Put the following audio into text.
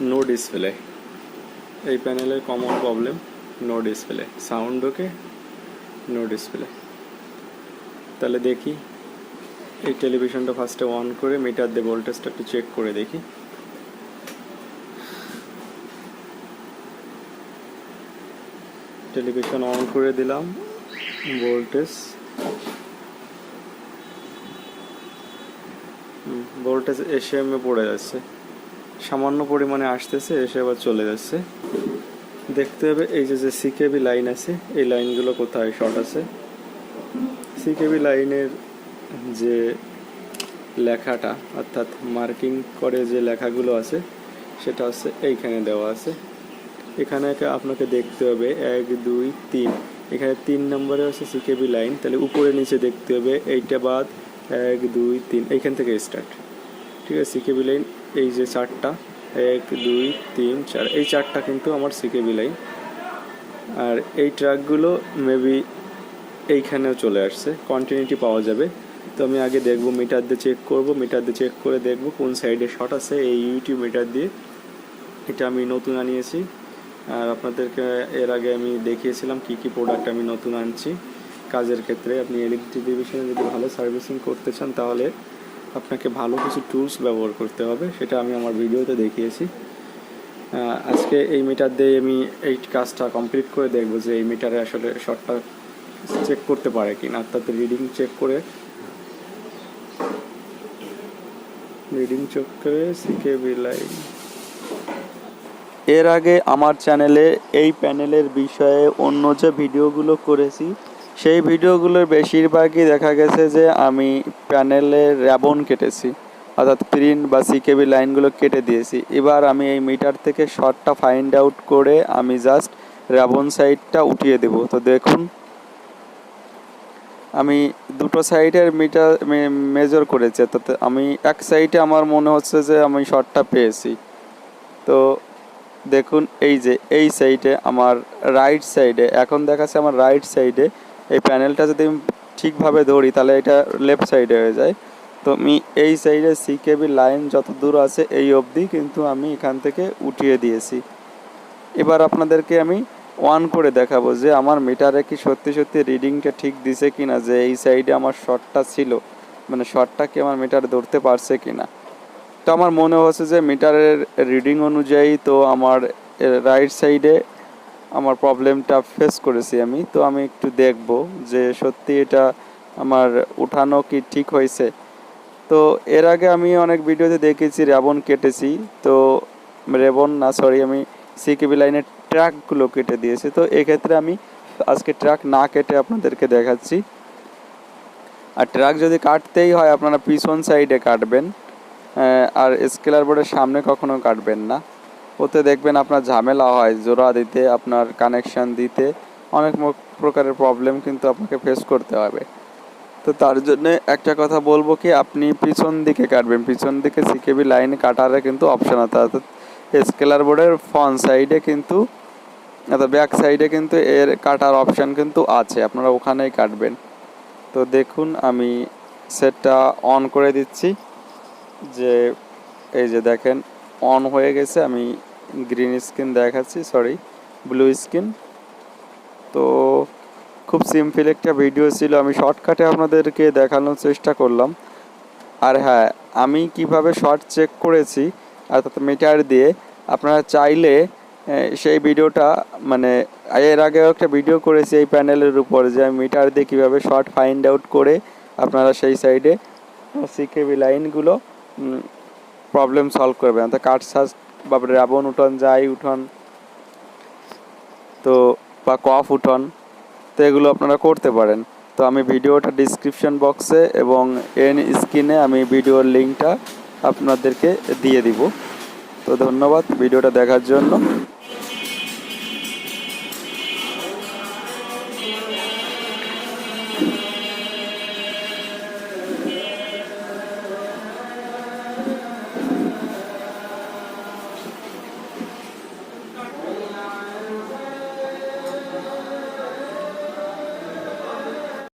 No display এই প্যানেলের common problem no display sound okay no display তাহলে দেখি, এই টেলিভিশনটা ফার্স্টে অন করে মিটার দিয়ে ভোল্টেজটা একটু চেক করে দেখি। টেলিভিশন অন করে দিলাম ভোল্টেজ ভোল্টেজ এসে এমে পড়ে যাচ্ছে। সামান্য পরিমাণে আসতেছে, এসে আবার চলে যাচ্ছে। দেখতে হবে এই যে যে সিকেবি লাইন আছে, এই লাইনগুলো কোথায়? শর্ট আছে। সিকেবি লাইনের যে লেখাটা, অর্থাৎ মার্কিং করে যে লেখাগুলো আছে, সেটা হচ্ছে এইখানে দেওয়া আছে। এখানে আপনাকে দেখতে হবে, এক, দুই, তিন। এখানে তিন নম্বরে আছে সিকেবি লাইন তাহলে উপরে নিচে দেখতে হবে, এইটা বাদ, এক, দুই, তিন, এইখান থেকে স্টার্ট ঠিক আছে সিকেবি লাইন এই যে চারটা, এক, দুই, তিন, চার, এই চারটা কিন্তু আমার সিকেবি লাইন আর এই ট্রাকগুলো মেবি এইখানেও চলে আসছে কন্টিনিউটি পাওয়া যাবে। তো আমি আগে দেখব মিটার দিয়ে চেক করব মিটার দিয়ে চেক করে দেখব কোন সাইডে শট আছে এই ইউটিউব মিটার দিয়ে। এটা আমি নতুন আনিয়েছি। আর আপনাদেরকে এর আগে আমি দেখিয়েছিলাম কি কি প্রোডাক্ট আমি নতুন আনছি। কাজের ক্ষেত্রে আপনি ইলেকট্রিক ডিভিশনে যদি ভালো সার্ভিসিং করতে চান তাহলে আপনাকে ভালো কিছু টুলস ব্যবহার করতে হবে, সেটা আমি আমার ভিডিওতে দেখিয়েছি। আজকে এই মিটার দিয়ে আমি এই কাজটা কমপ্লিট করে দেখব যে এই মিটারে আসলে শর্টটা চেক করতে পারে কি না অর্থাৎ রিডিং চেক করে রিডিং চেক করে সিকেবি লাইন এর আগে আমার চ্যানেলে এই প্যানেলের বিষয়ে অন্য যে ভিডিওগুলো করেছি সেই ভিডিওগুলোর বেশিরভাগই দেখা গেছে যে আমি প্যানেলে র্যাবন কেটেছি। অর্থাৎ প্রিন্ট বা সিকেবি লাইনগুলো কেটে দিয়েছি। এবার আমি এই মিটার থেকে শর্টটা ফাইন্ড আউট করে আমি জাস্ট র্যাবন সাইডটা উঠিয়ে দেব। তো দেখুন, আমি দুটো সাইডের মিটার মেজর করেছি। অর্থাৎ আমি এক সাইডে আমার মনে হচ্ছে যে আমি শর্টটা পেয়েছি। তো দেখুন, এই যে, এই সাইডে আমার রাইট সাইডে এখন দেখাচ্ছে আমার রাইট সাইডে এই প্যানেলটা যদি আমি ঠিকভাবে ধরি, তাহলে এটা লেফট সাইডে হয়ে যায়। তো আমি এই সাইডে সিকেবি লাইন যত দূর আছে, এই অবধি কিন্তু আমি এখান থেকে উঠিয়ে দিয়েছি। এবার আপনাদেরকে আমি অন করে দেখাবো যে আমার মিটারে কি সত্যি সত্যি রিডিংটা ঠিক দিছে কিনা, যে এই সাইডে আমার শর্টটা ছিল মানে শর্টটা কি আমার মিটার ধরতে পারছে কিনা। তো আমার মনে হচ্ছে যে মিটারের রিডিং অনুযায়ী তো আমার রাইট সাইডে আমার প্রবলেমটা ফেস করেছি আমি, তো আমি একটু দেখব যে সত্যি এটা আমার উঠানো কি ঠিক হয়েছে। তো এর আগে আমি অনেক ভিডিওতে দেখেছি রেবন কেটেছি, তো রেবন না সরি আমি সিকেবি লাইনের ট্র্যাকগুলো কেটে দিয়েছি, তো এক্ষেত্রে আমি আজকে ট্র্যাক না কেটে আপনাদেরকে দেখাচ্ছি। আর ট্র্যাক যদি কাটতেই হয়, আপনারা পিছন সাইডে কাটবেন আর স্কেলার বোর্ডের সামনে কখনো কাটবেন না। ওতে দেখবেন আপনার ঝামেলা হয়, জোড়া দিতে, আপনার কানেকশন দিতে, অনেক প্রকারের প্রবলেম কিন্তু আপনাকে ফেস করতে হবে। তো তার জন্য একটা কথা বলব কি, আপনি পিছন দিকে কাটবেন, পিছন দিকে সিকেবি লাইন কাটারে কিন্তু অপশান আছে। অর্থাৎ স্কেলার বোর্ডের ফ্রন্ট সাইডে কিন্তু, অর্থাৎ ব্যাক সাইডে কিন্তু এর কাটার অপশান কিন্তু আছে, আপনারা ওখানেই কাটবেন। তো দেখুন, আমি সেটটা অন করে দিচ্ছি, যে, এই যে দেখেন অন হয়ে গেছে, আমি গ্রিন স্ক্রিন দেখাচ্ছি সরি ব্লু স্ক্রিন তো খুব সিম্পল একটা ভিডিও ছিল, আমি শর্টকাটে আপনাদেরকে দেখানোর চেষ্টা করলাম। আর হ্যাঁ আমি কীভাবে শর্ট চেক করেছি, অর্থাৎ মিটার দিয়ে, আপনারা চাইলে সেই ভিডিওটা মানে এর আগেও একটা ভিডিও করেছি এই প্যানেলের উপর, যে আমি মিটার দিয়ে কীভাবে শর্ট ফাইন্ড আউট করে, আপনারা সেই সাইডে সিকেবি লাইনগুলো প্রবলেম সলভ করবেন অর্থাৎ কাঠ সাজ বা রাবণ উঠন যাই উঠন, তো বা কফ উঠন, তো এগুলো আপনারা করতে পারেন। তো আমি ভিডিওটা ডিসক্রিপশন বক্সে এবং এন স্ক্রিনে আমি ভিডিওর লিঙ্কটা আপনাদেরকে দিয়ে দিব। তো ধন্যবাদ ভিডিওটা দেখার জন্য।